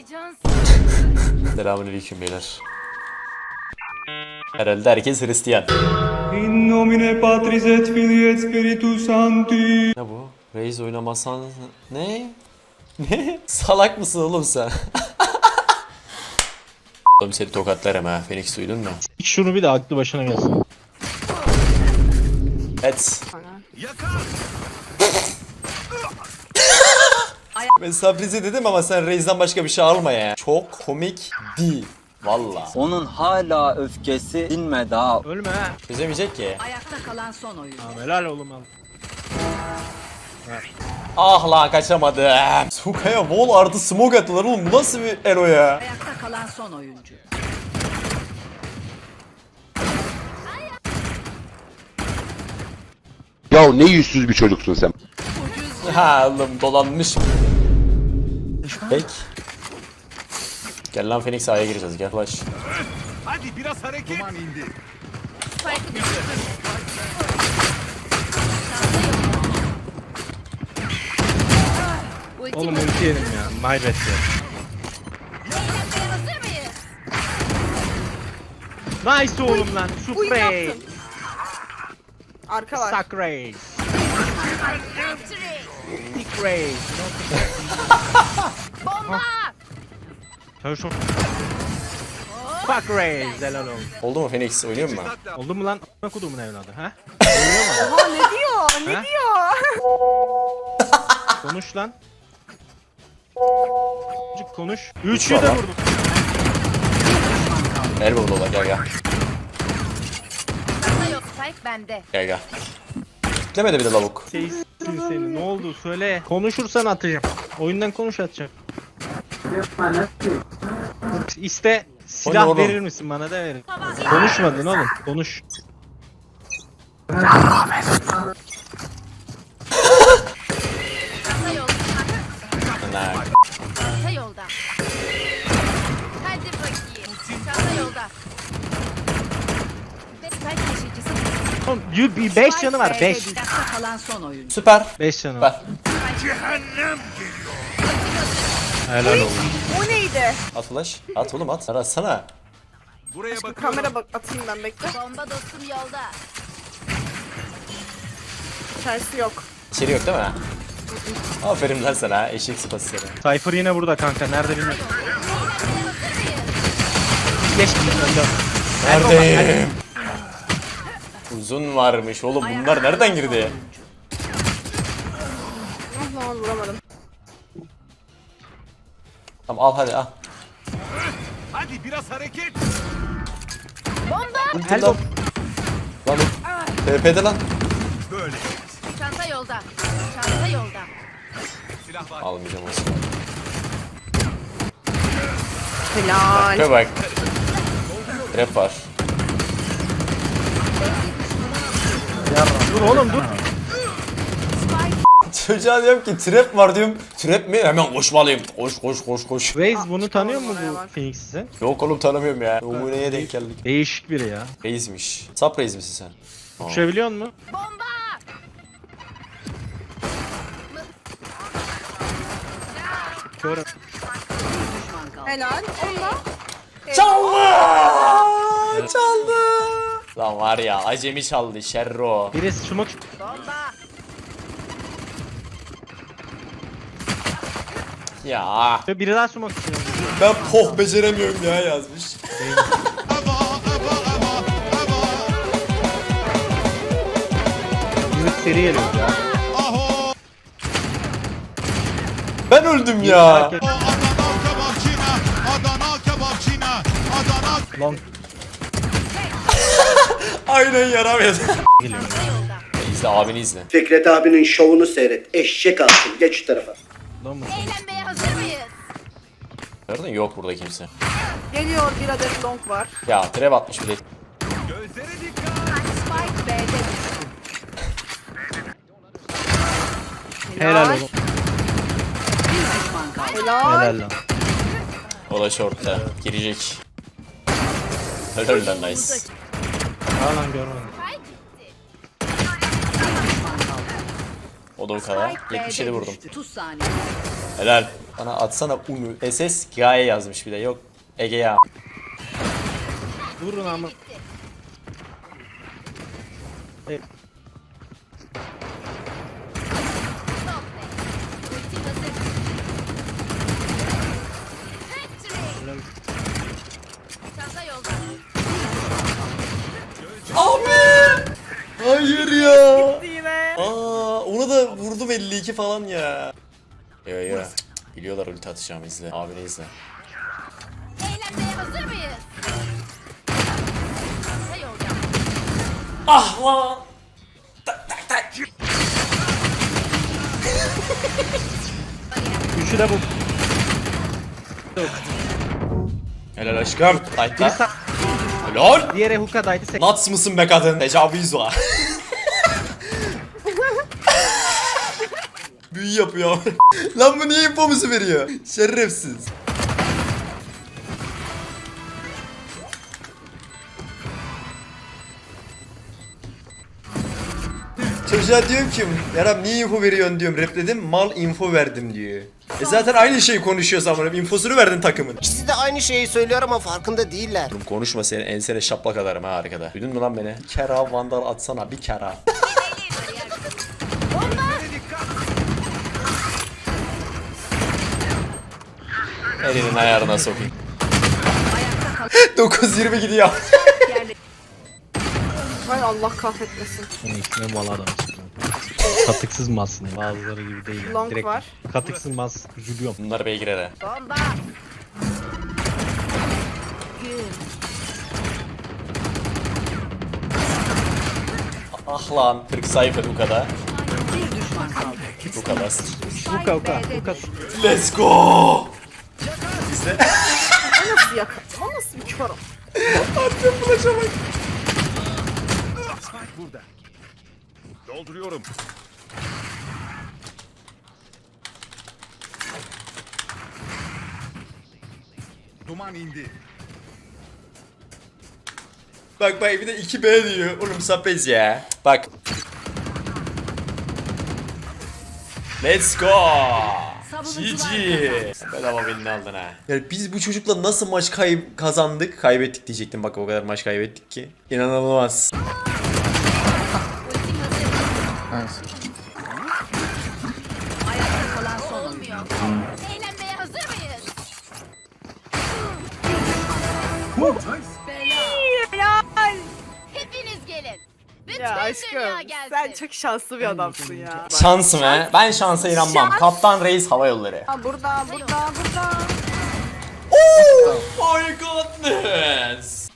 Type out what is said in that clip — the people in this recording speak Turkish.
Heyecan Selamünaleyküm beyler. Herhalde herkes Hristiyan. In nomine Patris et Filii et Spiritus Sancti. Ne bu? Reis oynamazsan... Ne? Ne? Salak mısın oğlum sen? oğlum seni tokatlarım ha. Phoenix duydun mu? Şunu bir de aklı başına gelsin. Et. Ben Sabrize dedim ama sen Reis'den başka bir şey alma ya. Çok komik değil. Valla. Onun hala öfkesi dinmedi ha. Ölme ha. Çözemeyecek ki. Ayakta kalan son oyun. Tamam helal oğlum al. Ah lan kaçamadım. Sukaya wall artı smoke attılar oğlum. Bu nasıl bir elo ya? Ayakta kalan son oyuncu. Ya ne yüzsüz bir çocuksun sen. Ha oğlum dolanmış. Pek. Gel lan Phoenix A'ya gireceğiz gel flash. Ultim Oğlum ulti yedim ya. My bad ya. hazır mıyız? Nice oğlum lan. Şu Ray. Arka var. Suck Ray. Dick Ray. Bomba! Sen şu... Fuck Ray. Helal oğlum. Oldu mu Phoenix oynuyor mu? Oldu mu lan? Ne kudumun evladı ha? Oha ne diyor? Ne Ha? diyor? Konuş lan. Çocuk konuş. Üçü de Tamam. vurdum. Elbow dola gel gel. Sana yok Spike bende. Gel gel. Kitlemedi bir de lavuk. S**tim seni. Ne oldu? Söyle. Konuşursan atacağım. Oyundan konuş atacağım. İste silah oğlum? verir misin bana da verin. Konuşmadın oğlum. Konuş. Çanta yolda. Hadi bakayım. Çanta yolda. Spike taşıyıcısı. Oğlum 5 canı var 5. Ayakta kalan son oyuncu. Süper. 5 canı var. Süper. Helal olsun. O neydi? At flash. At oğlum at. Aratsana. Aşkım kamera bak atayım ben bekle. Bomba dostum yolda. İçerisi yok. İçeri yok değil mi? Aferin lan sana eşek sıpası seni. Cypher yine burada kanka. Nerede bilmiyorum. Geç. Neredeyim? Uzun varmış oğlum bunlar nereden girdi? Ah lan vuramadım. Tamam al hadi al. Help. Lan lan. TP'de lan. Çanta yolda. Çanta yolda. Almayacağım olsun. Helal. Şöyle bak. Trap var. Dur oğlum dur. Çocuğa diyorum ki trap var diyorum. Trap mi? Hemen koşmalıyım. Koş koş koş koş. Reis bunu tanıyor mu bu. Phoenix'i? Yok oğlum tanımıyorum ya. Numune'ye denk geldik. Değişik biri ya. Reismiş. Sap reis misin sen? Uçabiliyor mu? Bomba! Kör. Helal. Onda. Çaldı! Çaldı! Lan var ya acemi çaldı şerro. Birisi smoke. Bomba! Ya Biri daha smoke istiyor. ben poh beceremiyorum ya yazmış. Yürüt seri geliyor ya. Ben öldüm ya. Long Aynen yaramıyor. geliyor. izle abini izle. Fikret abinin şovunu seyret. Eşek alsın. Geç şu tarafa. Long mu? Eğlenmeye? Gördün mü? yok burada kimse. Geliyor bir adet long var. Ya trap atmış bir de. Spike B'de düştü. Helal oğlum. Helal. Helal lan. O da shortta. Girecek. Helal lan nice. Aa lan görmedim. O da o kadar. Spike B'de 77 vurdum. düştü. 30 saniye. Helal. Bana atsana unu. SS Gaye yazmış bir de yok. Ege ya. Vurun ama. Abi! Hayır ya. Aa, ona da vurdum 52 falan ya. Yo yo. Biliyorlar ulti atacağımı izle. Abi ne izle. Eğlenmeye hazır mıyız? Çanta yolda. Ah lan. Üçü de bu. Helal aşkım. Sa- Helal. Diğeri hookah'daydı. Sek- Nuts mısın be kadın? Tecavüz var. Büyü yapıyor. Lan bu niye infomuzu veriyor? Şerefsiz. Çocuğa diyorum ki Yaram niye info veriyorsun diyorum repledim mal info verdim diyor. E zaten aynı şeyi konuşuyoruz ama infosunu verdin takımın. İkisi de aynı şeyi söylüyor ama farkında değiller. Oğlum konuşma senin ensene şaplak atarım ha arkada. Duydun mu lan beni? Bir kere vandal atsana bir kere. Elinin ayarına sokayım. 9.20 gidiyor. Hay Allah kahretmesin. Bunun mal adam. Katıksız mas. Bazıları gibi değil. yani. Long Direkt var. katıksız mas. Üzülüyorum. Bunlar beygir he. Bomba. Ah lan 40 sayfa bu kadar. Bu kadar. Hookah. Hookah. Let's go. İzle. Nasıl yakın? O nasıl bir çorum? Attım flash'a bak. Dolduruyorum. Duman indi. Bak bak bir de 2B diyor. Oğlum sapez ya. Bak. Let's go. GG. Bedava birini aldın ha. Yani biz bu çocukla nasıl maç kay kazandık? Kaybettik diyecektim bak o kadar maç kaybettik ki. İnanılmaz. Gelsin. sen çok şanslı bir adamsın ya. Şans mı? Ben şansa inanmam. Kaptan Reis Hava Yolları. Ha, Burada burada burada. Oh my god.